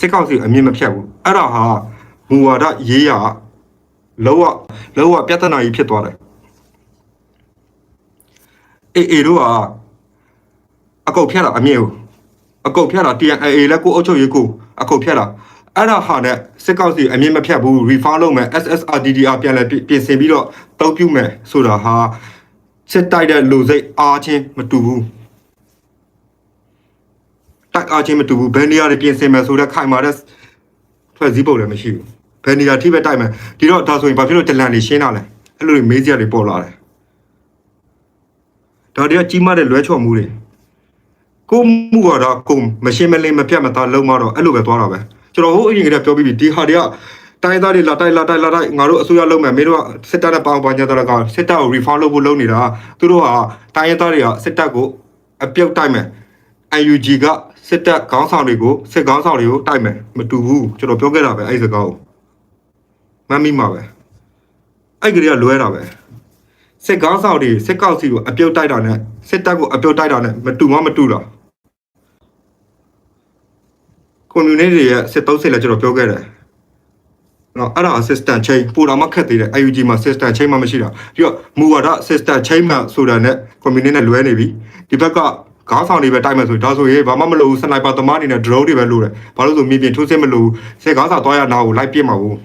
စစ်ကောင်စီအမြင့်မဖြတ်ဘူးအဲ့ဒါဟာမူဝါဒရေးရလောကလောကပြဿနာကြီးဖြစ်သွားတယ်အေအေတို့ကအကုတ်ဖြတ်တာအမြင့်ဘူးအကုတ်ဖြတ်တာ TNAA လည်းကိုအုပ်ချုပ်ရေးကိုအကုတ်ဖြတ်တာအဲ့ဒါဟာနဲ့စစ်ကောင်စီအမြင့်မဖြတ်ဘူး refund လုပ်မယ် SSRDDR ပြန်လဲပြင်ဆင်ပြီးတော့တောက်ပြုမယ်ဆိုတာဟာစစ်တိုက်တဲ့လူစိတ်အားချင်းမတူဘူးတိုက် အားချင်းမတူဘူးဘယ်နေရာတွေပြင်ဆင်မယ်ဆိုတော့ခိုင်မာတဲ့ဖွဲ့စည်းပုံလည်းမရှိဘူးဘယ်နေရာထိပဲတိုက်မယ်ဒီတော့ဒါဆိုရင်ဘာဖြစ်လို့တလန်နေရှင်းတာလဲအဲ့လိုတွေမေးစရာတွေပေါ်လာတယ်ဒါတွေကကြီးမားတဲ့လွဲချော်မှုတွေကိုမှုကတော့ကိုမရှင်းမလင်းမပြတ်မသားလုံးမတော့အဲ့လိုပဲသွားတာပဲကျွန်တော်ဟိုအရင်ကတည်းကပြောပြီးပြီဒီဟာတွေကတိုင်းသားတွေလာတိုက်လာတိုက်လာတိုက်ငါတို့အစိုးရလုံးမယ်မင်းတို့ကစစ်တပ်နဲ့ပေါင်းပါကြတော့ကစစ်တပ်ကို refund လုပ်ဖို့လုပ်နေတာသူတို့ကတိုင်းရင်းသားတွေကစစ်တပ်ကိုအပြုတ်တိုက်မယ် UNG က စစ်တပ်ခေါင်းဆောင်တွေကိုစစ်ခေါင်းဆောင်တွေကိုတိုက်မယ်မတူဘူးကျွန်တော်ပြောခဲ့တာပဲအဲ့ဒီစကားကိုမမ်းမိမှာပဲအဲ့ကလေးကလွဲတာပဲစစ်ခေါင်းဆောင်တွေစစ်ကောက်စီကိုအပြုတ်တိုက်တာနဲ့စစ်တပ်ကိုအပြုတ်တိုက်တာနဲ့မတူမှမတူတာကွန်မြူနတီတွေရဲ့စစ်သုံးစစ်လည်းကျွန်တော်ပြောခဲ့တယ်နော်အဲ့ဒါ assistant chain ပူတော်မှခက်သေးတယ် UNG မှာ assistant chain မှမရှိတာပြီးတော့မူဝါဒ assistant chain မှဆိုတာနဲ့ community နဲ့လွဲနေပြီဒီဘက်က ခေါင်းဆောင်တွေပဲတိုက်မယ်ဆိုဒါဆိုရင်ဘာမှမလုပ်ဘူးစနိုက်ပါသမားအနေနဲ့ drone တွေပဲလိုတယ်ဘာလို့ဆိုမြေပြင်ထိုးစစ်မလို့စစ်ခေါင်းဆောင်သွားရနာကိုလိုက်ပစ်မှာဘူး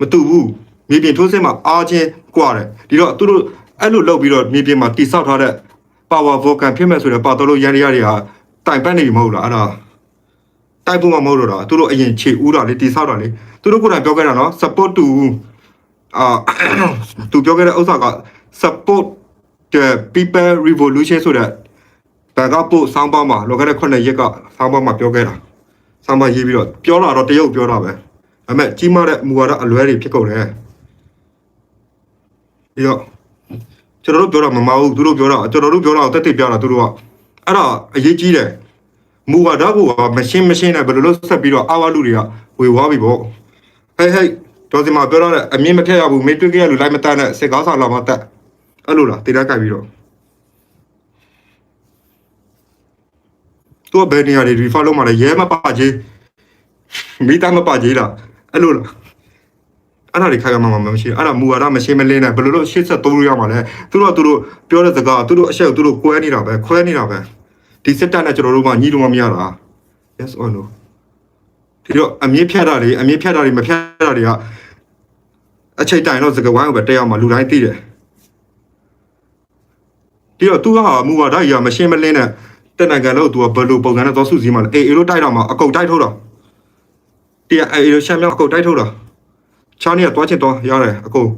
မတူဘူးမြေပြင်ထိုးစစ်မှာအားချင်းကြွတယ်ဒီတော့သူတို့အဲ့လိုလုပ်ပြီးတော့မြေပြင်မှာတိဆောက်ထားတဲ့ power volcan ဖြစ်မဲ့ဆိုတဲ့ပါတော်လို့ရန်ရရတွေဟာတိုင်ပတ်နေပြီမဟုတ်လားအဲ့ဒါတိုက်ဖို့မမဟုတ်တော့တာသူတို့အရင်ခြေဦးတာလေတိဆောက်တာလေသူတို့ကိုယ်တိုင်ပြောခဲ့တာနော် support to အာသူပြောခဲ့တဲ့ဥစ္စာက support the people revolution ဆိုတဲ့ဘန်ကပို့ဆောင်းပါးမှာလောခဲ့တဲ့ခုနှစ်ရက်ကဆောင်းပါးမှာပြောခဲ့တာဆောင်းပါးရေးပြီးတော့ပြောတာတော့တရုတ်ပြောတာပဲဒါပေမဲ့ကြီးမားတဲ့မူဝါဒအလွဲတွေဖြစ်ကုန်တယ်ပြီးတော့ကျွန်တော်တို့ပြောတာမမဟုတ်သူတို့ပြောတာကျွန်တော်တို့ပြောတာကိုတက်တက်ပြတာသူတို့ကအဲ့ဒါအရေးကြီးတယ်မူဝါဒကိုမရှင်းမရှင်းနဲ့ဘယ်လိုလုပ်ဆက်ပြီးတော့အာဝလူတွေကဝေဝါးပြီပေါ့ဟဲ့ဟဲ့ဒေါ်စင်မပြောတော့အမြင့်မဖြတ်ရဘူးမေးတွေ့ခဲ့ရလူလိုက်မတတ်နဲ့စစ်ကောင်းဆောင်လာမတက် အဲ့လိုလားတေးတက်ကြိုက်ပြီးတော့သူကဘယ်နေရာတွေ refer လုပ်မှလဲရဲမပါကြီးမိသားမပါကြီးလားအဲ့လိုလားအဲ့ဒါတွေခိုင်မှာမှမရှိအဲ့ဒါမူဝါဒမရှိမလင်းနဲ့ဘယ်လိုလို့83လို့ရမှာလဲသူတို့ကသူတို့ပြောတဲ့စကားသူတို့အချက်ကိုသူတို့ကွဲနေတာပဲခွဲနေတာပဲဒီစစ်တပ်နဲ့ကျွန်တော်တို့ကညီတော်မမရတာ yes or no ဒီတော့အမြင့်ဖြတ်တာတွေအမြင့်ဖြတ်တာတွေမဖြတ်တာတွေကအချိန်တိုင်တော့စကဝိုင်းကိုပဲတက်ရမှာလူတိုင်းသိတယ် ပြီးတော့သူကဟာမူဝါဒကြီးကမရှင်းမလင်းနဲ့တက်နိုင်ငံလို့သူကဘယ်လိုပုံစံနဲ့သွားစုစည်းမှလဲအေအေလို့တိုက်တော့မှအကုတ်တိုက်ထုတ်တော့တရားအေအေလို့ရှမ်းမြောက်အကုတ်တိုက်ထုတ်တော့ချားနေကသွားချင်းသွားရတယ်အကုတ်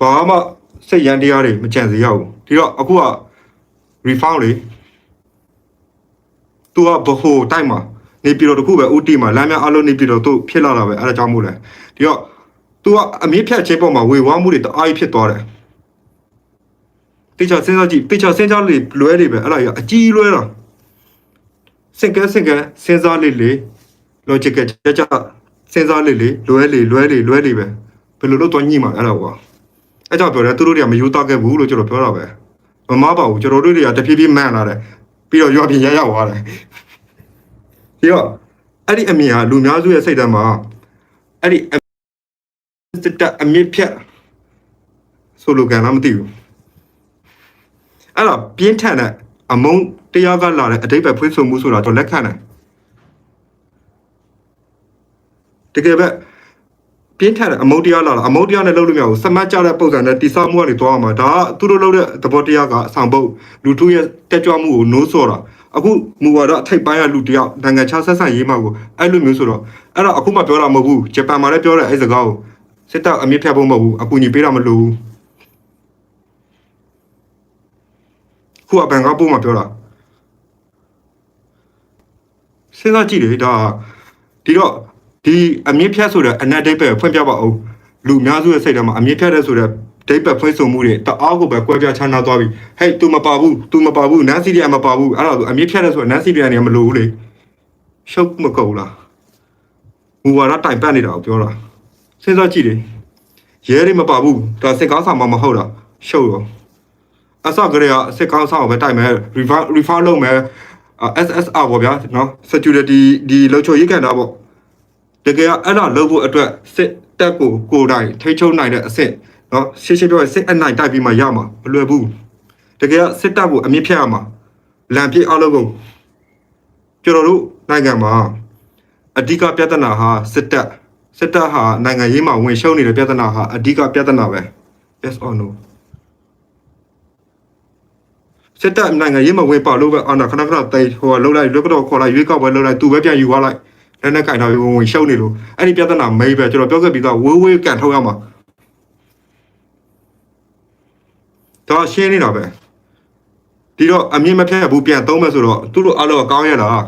ဘာမှစိတ်ရန်တရားတွေမကြံစည်ရဘူးဒီတော့အခုက refund လေသူကဘဟုတိုက်မှာနေပြည်တော်တခုပဲဦးတီမှာလမ်းများအလုံးနေပြည်တော်သူဖြစ်လာတာပဲအဲဒါကြောင့်မို့လဲဒီတော့ तू ကအမေးဖြတ်ခြင်းပေါ်မှာဝေဝါးမှုတွေတအားကြီးဖြစ်သွားတယ် တေချာစဉ်းစားကြည့်တေချာစဉ်းစားလေလွဲတွေပဲအဲ့ဒါကြီးအကြီးလွဲတာစင်ကဲစင်ကဲစဉ်းစားလေလေ logic ကြကြစဉ်းစားလေလေလွဲလေလွဲလေလွဲလေပဲဘယ်လိုလုပ်တော့ညှိမှာအဲ့ဒါကွာအဲ့ကြောင့်ပြောတယ်သူတို့တွေကမယူတော့ခဲ့ဘူးလို့ကျွန်တော်ပြောတာပဲမမပါဘူးကျွန်တော်တို့တွေကတဖြည်းဖြည်းမှန်လာတယ်ပြီးတော့ရွာပြင်ရရောက်သွားတယ်ပြီးတော့အဲ့ဒီအမြင်ဟာလူများစုရဲ့စိတ်ထဲမှာအဲ့ဒီစစ်တပ်အမြင့်ဖြတ်ဆိုလိုကန်လားမသိဘူး အဲ့တော့ပြင်းထန်တဲ့အမုန်းတရားကလာတဲ့အတိတ်ပဲဖွင့်ဆိုမှုဆိုတာတော့လက်ခံတယ်တကယ်ပဲပြင်းထန်တဲ့အမုန်းတရားလာတာအမုန်းတရားနဲ့လုပ်လို့မရဘူးစမတ်ကြတဲ့ပုံစံနဲ့တိဆောက်မှုကနေသွားအောင်မှာဒါကသူတို့လုပ်တဲ့သဘောတရားကအဆောင်ပုတ်လူထုရဲ့တက်ကြွမှုကိုနိုးစော်တာအခုမူဝါဒအထိပ်ပိုင်းကလူတယောက်နိုင်ငံခြားဆက်ဆံရေးမှာကိုအဲ့လိုမျိုးဆိုတော့အဲ့တော့အခုမှပြောတာမဟုတ်ဘူးဂျပန်မှာလည်းပြောတဲ့အဲ့စကားကိုစစ်တပ်အမြင့်ဖြတ်ဖို့မဟုတ်ဘူးအကူအညီပေးတာမလိုဘူး ခုအပန်ကပို့မှာပြောတာစဉ်းစားကြည့်လေဒါဒီတော့ဒီအမြင့်ဖြတ်ဆိုတဲ့အနက်ဒိတ်ပဲဖွင့်ပြပါအောင်လူအများစုရဲ့စိတ်ထဲမှာအမြင့်ဖြတ်တဲ့ဆိုတဲ့ဒိတ်ပဲဖွင့်ဆိုမှုတွေတအားကိုပဲကွဲပြားခြားနားသွားပြီဟဲ့ तू မပါဘူး तू မပါဘူးနန်းစီရီယာမပါဘူးအဲ့ဒါဆိုအမြင့်ဖြတ်တဲ့ဆိုနန်းစီရီယာနေမလိုဘူးလေရှုပ်မကုန်လားမူဝါဒတိုင်ပတ်နေတာကိုပြောတာစဉ်းစားကြည့်လေရဲတွေမပါဘူးဒါစစ်ကောင်းဆောင်မှမဟုတ်တာရှုပ်ရော အစကရေကစစ်ကောင်းဆောင်ပဲတိုက်မယ် refer refer လုပ်မယ်အာ SSR ပေါ့ဗျာနော် security ဒီလုံခြုံရေးကန်တာပေါ့တကယ်ကအဲ့ဒါလုပ်ဖို့အတွက်စစ်တပ်ကိုကိုယ်တိုင်ထိချုံနိုင်တဲ့အဆင့်နော်ရှင်းရှင်းပြောရင်စစ်အနိုင်တိုက်ပြီးမှရမှာမလွယ်ဘူးတကယ်ကစစ်တပ်ကိုအမြင့်ဖြတ်ရမှာလမ်းပြည့်အလုပ်ကိုကျွန်တော်တို့နိုင်ငံမှာအဓိကပြဿနာဟာစစ်တပ်စစ်တပ်ဟာနိုင်ငံရေးမှာဝင်ရှုံးနေတဲ့ပြဿနာဟာအဓိကပြဿနာပဲ yes or no စစ်တပ်နိုင်ငံရေးမှာဝင်ပါလို့ပဲအာနာခဏခဏတိုင်ဟိုလှုပ်လိုက်လွတ်တော့ခေါ်လိုက်ရွေးကောက်ပွဲလှုပ်လိုက်သူပဲပြန်ယူသွားလိုက်လက်နဲ့ကင်တော့ဝင်ဝင်ရှုံးနေလို့အဲ့ဒီပြဿနာမိပဲကျွန်တော်ပြောခဲ့ပြီးသားဝေးဝေးကန်ထုတ်ရမှာတော့ရှင်းနေတာပဲဒီတော့အမြင့်မဖြတ်ဘူးပြန်သုံးမယ်ဆိုတော့သူတို့အားလုံးကောင်းရလား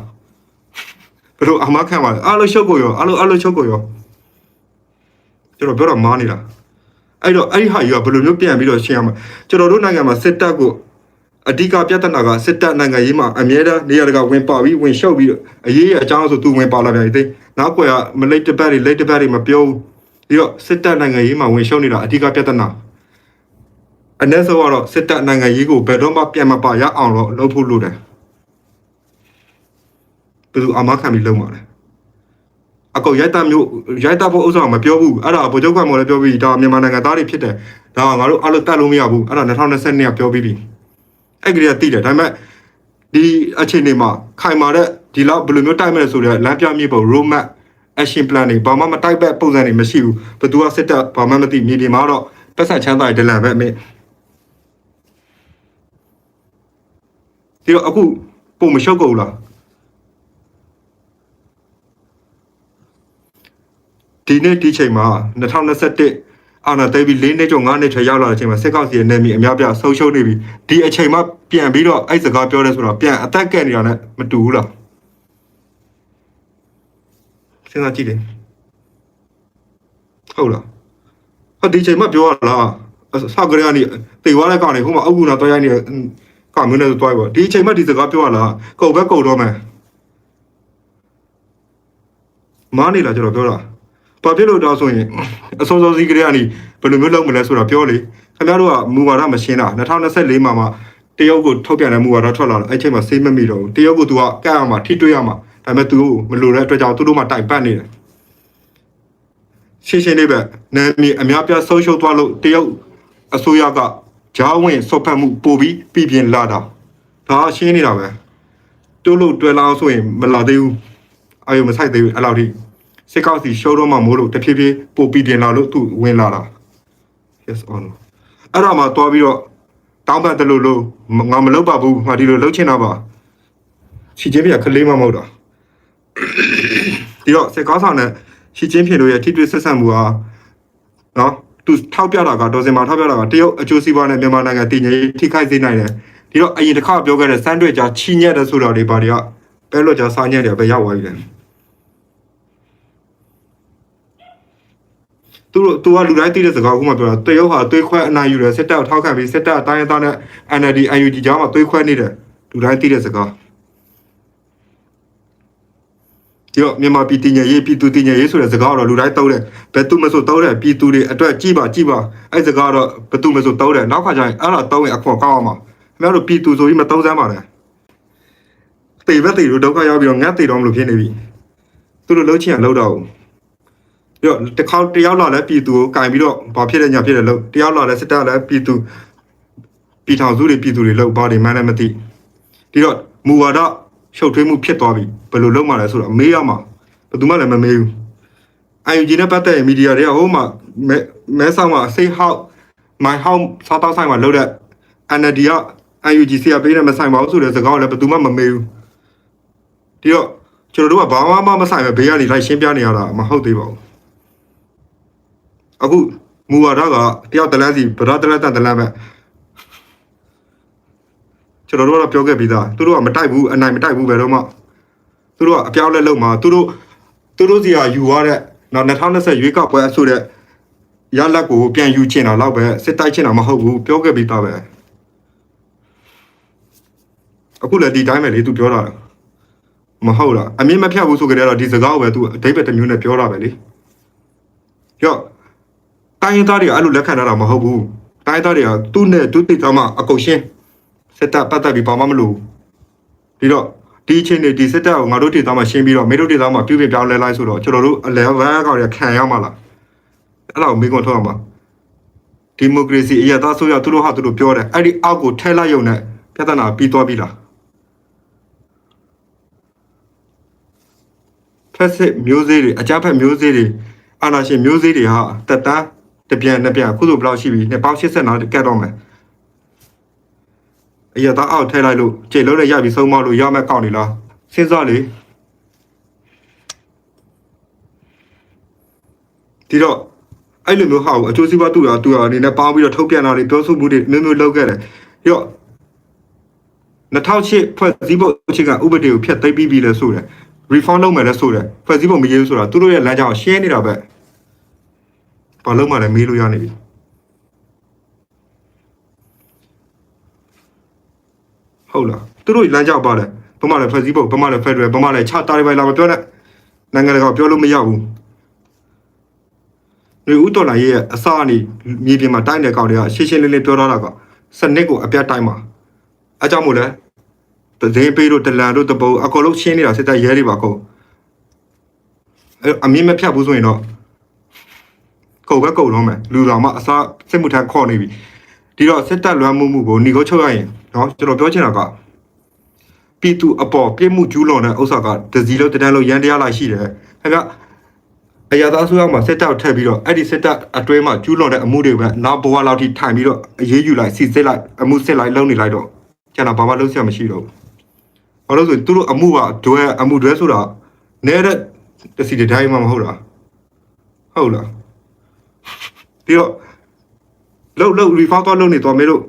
ဘယ်လိုအမခံပါလဲအားလုံးရှုပ်ကိုရောအားလုံးအားလုံးရှုပ်ကိုရောကျွန်တော်ပြောတော့မားနေတာအဲ့တော့အဲ့ဒီဟာကြီးကဘယ်လိုမျိုးပြန်ပြီးတော့ရှင်းရမှာကျွန်တော်တို့နိုင်ငံမှာစစ်တပ်ကို အဓိကပြဿနာကစစ်တပ်နိုင်ငံရေးမှာအမြဲတမ်းနေရာတကာဝင်ပါပြီးဝင်ရှုပ်ပြီးတော့အရေးရအကြောင်းဆိုသူဝင်ပါလာပြန်ပြီနောက်ကွယ်ကမလိတ်တပတ်တွေလိတ်တပတ်တွေမပြောဘူးပြီးတော့စစ်တပ်နိုင်ငံရေးမှာဝင်ရှုပ်နေတာအဓိကပြဿနာအ ਨੇ ဆိုတော့စစ်တပ်နိုင်ငံရေးကိုဘယ်တော့မှပြန်မပါရအောင်တော့လုပ်ဖို့လိုတယ်ဘယ်သူအမခံပြီးလုပ်မှာလဲအကောရိုက်တာမျိုးရိုက်တာဖို့ဥစ္စာမပြောဘူးအဲ့ဒါဗိုလ်ချုပ်ကမော်လည်းပြောပြီးဒါမြန်မာနိုင်ငံသားတွေဖြစ်တယ်ဒါကငါတို့အလုပ်တက်လို့မရဘူးအဲ့ဒါ2022ကပြောပြီးပြီ အဲ့ကလေးကတိတယ်ဒါပေမဲ့ဒီအခြေအနေမှာခိုင်မာတဲ့ဒီလောက်ဘယ်လိုမျိုးတိုက်မဲ့ဆိုတဲ့လမ်းပြမြေပုံ road map action plan တွေဘာမှမတိုက်ပဲပုံစံတွေမရှိဘူးဘယ်သူကစစ်တပ်ဘာမှမသိမြေပြင်မှာတော့ပတ်ဆက်ချမ်းသာတဲ့ဒလန်ပဲအမေဒီတော့အခုပုံမရှုပ်ကုန်လားဒီနေ့ဒီချိန်မှာ2021 အာနာသိပြီ၄နှစ်ကျော်၅နှစ်ထဲရောက်လာတဲ့အချိန်မှာစစ်ကောက်စီရဲ့နေမီအများပြဆုံးရှုံးနေပြီဒီအချိန်မှာပြန်ပြီးတော့အဲ့စကားပြောရဲဆိုတော့ပြန်အသက်ကဲနေတာနဲ့မတူဘူးလားစဉ်းစားကြည့်တယ်ဟုတ်လားဟောဒီချိန်မှာပြောရလားဆောက်ကလေးကနေတေသွားတဲ့ကောင်နေဟိုမှာအုပ်ကူနာတွားရိုက်နေတဲ့ကောင်မျိုးနဲ့တွားပါဒီချိန်မှာဒီစကားပြောရလားကုတ်ပဲကုတ်တော့မယ်မားနေလားကျွန်တော်ပြောတာ ဘာဖြစ်လို့တော့ဆိုရင်အစောစောစီးကလေးကနေဘယ်လိုမျိုးလုပ်မလဲဆိုတာပြောလေခင်ဗျားတို့ကမူဝါဒမရှင်းတာ2024မှာမှတရုတ်ကိုထုတ်ပြန်တဲ့မူဝါဒထွက်လာတော့အဲ့ချိန်မှာစေးမမိတော့ဘူးတရုတ်ကို तू ကကန့်အောင်မှထိတွေ့ရမှာဒါပေမဲ့ तू မလိုတဲ့အတွက်ကြောင့်သူတို့မှတိုင်ပတ်နေတယ်ရှင်းရှင်းလေးပဲနာမည်အများပြဆုံးရှုံးသွားလို့တရုတ်အစိုးရကဂျားဝင်စော့ဖက်မှုပို့ပြီးပြည်ပြင်းလာတာဒါရှင်းနေတာပဲတိုးလို့တွဲလာအောင်ဆိုရင်မလာသေးဘူးအာယုံမဆိုင်သေးဘူးအဲ့လောက်ထိ စစ်ကောက်စီရှိုးတော့မှမိုးလို့တဖြည်းဖြည်းပို့ပြီးပြင်လာလို့သူဝင်လာတာ yes or no အဲ့တော့မှတွားပြီးတော့တောင်းပန်တယ်လို့လို့ငါမလုပ်ပါဘူးငါဒီလိုလုပ်ချင်တာပါချီချင်းပြကလေးမမဟုတ်တာဒီတော့စစ်ကောက်ဆောင်နဲ့ချီချင်းဖြစ်လို့ရဲ့ထိတွေ့ဆက်ဆံမှုဟာနော်သူထောက်ပြတာကတော့စင်မာထောက်ပြတာကတရုတ်အကျိုးစီးပွားနဲ့မြန်မာနိုင်ငံတည်ငြိမ်ထိခိုက်စေနိုင်တယ်ဒီတော့အရင်တစ်ခါပြောခဲ့တဲ့စမ်းတွေ့ကြချီညက်တဲ့ဆိုတာတွေဘာတွေကပဲလို့ကြစားညက်တယ်ပဲရောက်သွားပြီလေ သူတို့သူကလူတိုင်းသိတဲ့စကားအခုမှပြောတာတရုတ်ဟာသွေးခွဲအနိုင်ယူတယ်စစ်တပ်ကိုထောက်ခံပြီးစစ်တပ်အတိုင်းအသားနဲ့ NLD UNG ကြားမှာသွေးခွဲနေတယ်လူတိုင်းသိတဲ့စကားဒီတော့မြန်မာပြည်တည်ငြိမ်ရေးပြည်သူတည်ငြိမ်ရေးဆိုတဲ့စကားတော့လူတိုင်းသုံးတယ်ဘယ်သူမဆိုသုံးတယ်ပြည်သူတွေအတွက်ကြည်ပါကြည်ပါအဲ့စကားတော့ဘယ်သူမဆိုသုံးတယ်နောက်ခါကျရင်အဲ့ဒါသုံးရင်အခွန်ကောက်အောင်ပါခင်ဗျားတို့ပြည်သူဆိုပြီးမသုံးစမ်းပါနဲ့တေဘက်တေတို့ဒုက္ခရောက်ပြီးတော့ငတ်တေတော့မလို့ဖြစ်နေပြီသူတို့လှုပ်ချင်ရလှုပ်တော့ဘူး ပြီးတော့တစ်ခေါက်တယောက်လာလဲပြည်သူကိုကင်ပြီးတော့ဘာဖြစ်တဲ့ညာဖြစ်တဲ့လို့တယောက်လာလဲစစ်တပ်လဲပြည်သူပြည်ထောင်စုတွေပြည်သူတွေလို့ဘာတွေမှန်းလည်းမသိဒီတော့မူဝါဒရှုပ်ထွေးမှုဖြစ်သွားပြီဘယ်လိုလုပ်မှလဲဆိုတော့မေးရမှာဘယ်သူမှလည်းမမေးဘူး IUG နဲ့ပတ်သက်ရင်မီဒီယာတွေကဟိုမှာမဲမဲဆောင်မှာ say how my how စားတောက်ဆိုင်မှာလုပ်တဲ့ NLD က IUG ဆရာပေးနဲ့မဆိုင်ပါဘူးဆိုတဲ့စကားကိုလည်းဘယ်သူမှမမေးဘူးဒီတော့ကျွန်တော်တို့ကဘာမှမဆိုင်ပဲဘေးကနေလိုက်ရှင်းပြနေရတာမဟုတ်သေးပါဘူး အခုမူဝါဒကတယောက်တလန်းစီဗရတလန်းတန်တလန်းပဲကျွန်တော်တို့ကတော့ပြောခဲ့ပြီးသားသူတို့ကမတိုက်ဘူးအနိုင်မတိုက်ဘူးဘယ်တော့မှသူတို့ကအပြောင်းလဲလုပ်မှာသူတို့သူတို့စီကယူရတဲ့နော်2020ရွေးကောက်ပွဲအဆိုတဲ့ရလက်ကိုပြန်ယူချင်တာတော့ပဲစစ်တိုက်ချင်တာမဟုတ်ဘူးပြောခဲ့ပြီးသားပဲအခုလည်းဒီတိုင်းပဲလေသူပြောတာမဟုတ်လားအမြင့်မဖြတ်ဘူးဆိုကြတဲ့တော့ဒီစကားကိုပဲသူအတိတ်ပဲတစ်မျိုးနဲ့ပြောတာပဲလေရော့ တိုင်းရင်းသားတွေကအဲ့လိုလက်ခံထားတာမဟုတ်ဘူးတိုင်းရင်းသားတွေကသူ့နဲ့သူ့တိတ်သားမှအကုန်ရှင်းစစ်တပ်ပတ်သက်ပြီးဘာမှမလုပ်ဒီတော့ဒီအချိန်တွေဒီစစ်တပ်ကိုငါတို့ဒေသမှာရှင်းပြီးတော့မင်းတို့ဒေသမှာပြုပြင်ပြောင်းလဲလိုက်ဆိုတော့ကျွန်တော်တို့အလဲဝဲကောင်ရခံရမှာလားအဲ့လောက်မိကွန်ထုတ်အောင်ပါဒီမိုကရေစီအရသာဆိုရသူတို့ဟာသူတို့ပြောတယ်အဲ့ဒီအောက်ကိုထဲလိုက်ရုံနဲ့ပြဿနာပြီးသွားပြီလားဖက်စစ်မျိုးစေ့တွေအကြမ်းဖက်မျိုးစေ့တွေအာနာရှင်မျိုးစေ့တွေဟာတက်တန်း တပြန်နှစ်ပြန်အခုဆိုဘယ်လောက်ရှိပြီနှစ်ပေါင်း85ကတ်တော့မယ်အရသာအောက်ထဲလိုက်လို့ခြေလုံးနဲ့ရပြီးဆုံးမလို့ရမဲ့ကောက်နေလားစဉ်းစားလေဒီတော့အဲ့လိုမျိုးဟာကိုအကျိုးစီးပွားတူတာတူတာအနေနဲ့ပေါင်းပြီးတော့ထုတ်ပြန်တာတွေပြောဆိုမှုတွေမျိုးမျိုးလုပ်ခဲ့တယ်ပြီးတော့2008ဖွဲ့စည်းပုံအခြေခံဥပဒေကိုဖျက်သိမ်းပြီးပြီလဲဆိုတယ် reform လုပ်မယ်လဲဆိုတယ်ဖွဲ့စည်းပုံမရေးဘူးဆိုတာသူတို့ရဲ့လမ်းကြောင်းရှင်းနေတာပဲ ဘာလို့မှလည်းမေးလို့ရနေပြီဟုတ်လားသူတို့လမ်းကြောင်းပါတယ်ဘာမှလည်းဖွဲ့စည်းပုံဘာမှလည်း federal ဘာမှလည်းချတာတွေပဲလာမပြောနဲ့နိုင်ငံတကာပြောလို့မရဘူးနေဦးတော်လာရဲ့အစအနေမြေပြင်မှာတိုက်တဲ့ကောင်တွေကရှင်းရှင်းလင်းလင်းပြောထားတာကစနစ်ကိုအပြတ်တိုက်မှာအကြောင်းမို့လဲတည်င်းပေးတို့တလန်တို့တပုတ်အကုန်လုံးရှင်းနေတာစစ်တပ်ရဲတွေပါကုန်အဲ့အမြင့်မဖြတ်ဘူးဆိုရင်တော့ ကုန်ပဲကုန်တော့မယ်လူတော်မှအစားစစ်မှုထမ်းခေါ်နေပြီဒီတော့စစ်တပ်လွှမ်းမှုမှုကိုညီကိုချုပ်ရရင်เนาะကျွန်တော်ပြောချင်တာကပြည်သူအပေါ်ပြစ်မှုကျူးလွန်တဲ့ဥစ္စာကဒစီလို့တန်းလို့ရန်တရားလိုက်ရှိတယ်ခင်ဗျအရာသားဆိုရမှာစစ်တပ်ထက်ပြီးတော့အဲ့ဒီစစ်တပ်အတွဲမှာကျူးလွန်တဲ့အမှုတွေပဲနောက်ဘဝလောက်ထိထိုင်ပြီးတော့အေးအေးယူလိုက်စီစစ်လိုက်အမှုစစ်လိုက်လုံနေလိုက်တော့ကျန်တာဘာမှလုပ်စရာမရှိတော့ဘူးဘာလို့ဆိုရင်သူတို့အမှုကဒွဲအမှုဒွဲဆိုတာနဲတဲ့တစီတတိုင်းမှမဟုတ်လားဟုတ်လား ပြီးတော့လှုပ်လှုပ် refer တော့လုပ်နေတော့မေတို့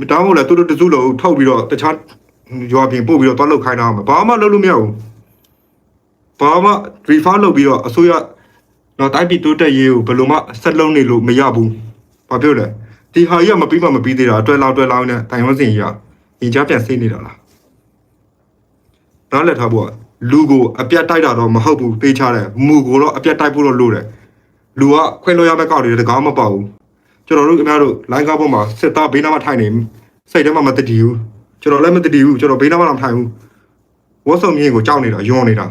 မတောင်းဘူးလားသူတို့တစုလုံးထုတ်ပြီးတော့တခြားရွာပြင်ပို့ပြီးတော့သွားလုပ်ခိုင်းတာမှာဘာမှလုပ်လို့မရဘူးဘာမှ refer လုပ်ပြီးတော့အစိုးရတော့တိုက်ပြီးတိုးတက်ရေးကိုဘယ်လိုမှဆက်လုံးနေလို့မရဘူးဘာပြောလဲဒီဟာကြီးကမပြီးမှမပြီးသေးတာအတွဲလောက်အတွဲလောက်နဲ့တိုင်ဝမ်စင်ကြီးကရင်ကြားပြန်စိနေတာလားနားလည်ထားဖို့ကလူကိုအပြတ်တိုက်တာတော့မဟုတ်ဘူးသိချတယ်မူကိုတော့အပြတ်တိုက်ဖို့တော့လိုတယ် လူကခွင့်လို့ရမယ့်ကောက်တွေတကားမပေါ့ဘူးကျွန်တော်တို့ခင်ဗျားတို့လိုင်းကားပေါ်မှာစစ်သားဘေးနားမှာထိုင်နေစိတ်ထဲမှာမတည်ဘူးကျွန်တော်လည်းမတည်ဘူးကျွန်တော်ဘေးနားမှာမထိုင်ဘူးဝတ်စုံမြင့်ကိုကြောက်နေတာယွန်းနေတာ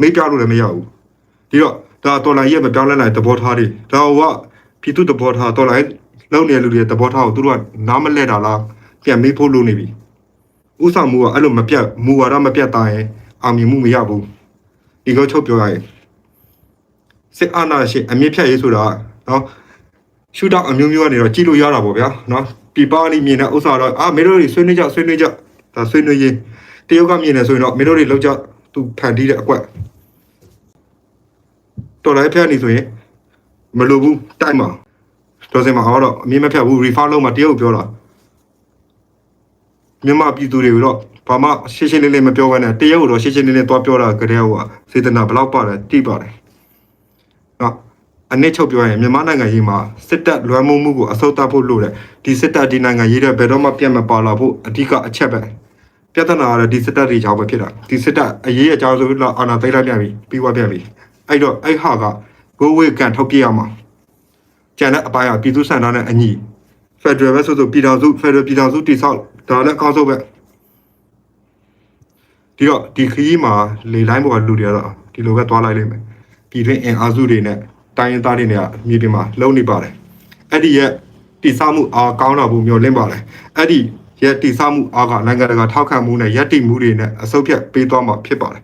မေးပြလို့လည်းမရဘူးဒီတော့ဒါတော်လိုင်းရဲ့မပြောင်းလဲနိုင်သဘောထားတွေဒါကပြည်သူသဘောထားတော်လိုင်းလုံနေတဲ့လူတွေသဘောထားကိုသူတို့ကနားမလဲတာလားပြန်မေးဖို့လိုနေပြီဥဆောင်မှုကအဲ့လိုမပြတ်မူဝါဒမပြတ်တာရင်အောင်မြင်မှုမရဘူးဒီကောချုပ်ပြောရရင် စစ်အာဏာရှင်အမြင့်ဖြတ်ရေးဆိုတာနော်ရှူတော့အမျိုးမျိုးကနေတော့ကြည့်လို့ရတာပေါ့ဗျာနော်ပြပအနေမြင်တဲ့ဥစ္စာတော့အာမေတို့တွေဆွေးနွေးကြဆွေးနွေးကြဒါဆွေးနွေးရေးတရုတ်ကမြင်နေဆိုရင်တော့မေတို့တွေလောက်ကြသူဖန်တီးတဲ့အကွက်တော်လိုက်ဖျက်နေဆိုရင်မလိုဘူးတိုက်မှာတော်စင်မှာဟောတော့အမြင့်မဖြတ်ဘူး refer လုပ်မှာတရုတ်ပြောတာမြန်မာပြည်သူတွေတော့ဘာမှရှင်းရှင်းလင်းလင်းမပြောဘဲနဲ့တရုတ်တော့ရှင်းရှင်းလင်းလင်းသွားပြောတာကြတဲ့ဟိုကစေတနာဘယ်လောက်ပါတယ်တိပါတယ်နော် အနည်းချုပ်ပြောရင်မြန်မာနိုင်ငံရေးမှာစစ်တပ်လွှမ်းမိုးမှုကိုအစိုးတဖို့လိုတယ်ဒီစစ်တပ်ဒီနိုင်ငံရေးတဲ့ဘယ်တော့မှပြတ်မပါလာဖို့အဓိကအချက်ပဲပြဿနာကတော့ဒီစစ်တပ်တွေကြောင့်ပဲဖြစ်တာဒီစစ်တပ်အရေးအကြောင်းဆိုတော့အာဏာသိမ်းလိုက်ပြန်ပြီပြီးသွားပြန်ပြီအဲ့တော့အဲ့ဟာကကိုဝေကန်ထုတ်ပြရမှာကျန်တဲ့အပိုင်းကပြည်သူစံတော်နဲ့အညီဖက်ဒရယ်ပဲဆိုဆိုပြည်ထောင်စုဖက်ဒရယ်ပြည်ထောင်စုတည်ဆောက်ဒါလည်းအကောင်းဆုံးပဲဒီတော့ဒီခရီးမှာလေလိုင်းပေါ်ကလူတွေကတော့ဒီလိုပဲသွားလိုက်လိမ့်မယ် ပြည်တွင်းအင်အားစုတွေနဲ့တိုင်းရင်းသားတွေနဲ့မြေပြင်မှာလုံနေပါတယ်အဲ့ဒီရဲ့တည်ဆောက်မှုအားကောင်းတာဘူးမျိုးလင်းပါတယ်အဲ့ဒီရဲ့တည်ဆောက်မှုအားကနိုင်ငံတကာထောက်ခံမှုနဲ့ယက်တိမှုတွေနဲ့အစုပ်ဖြတ်ပေးသွားမှာဖြစ်ပါတယ်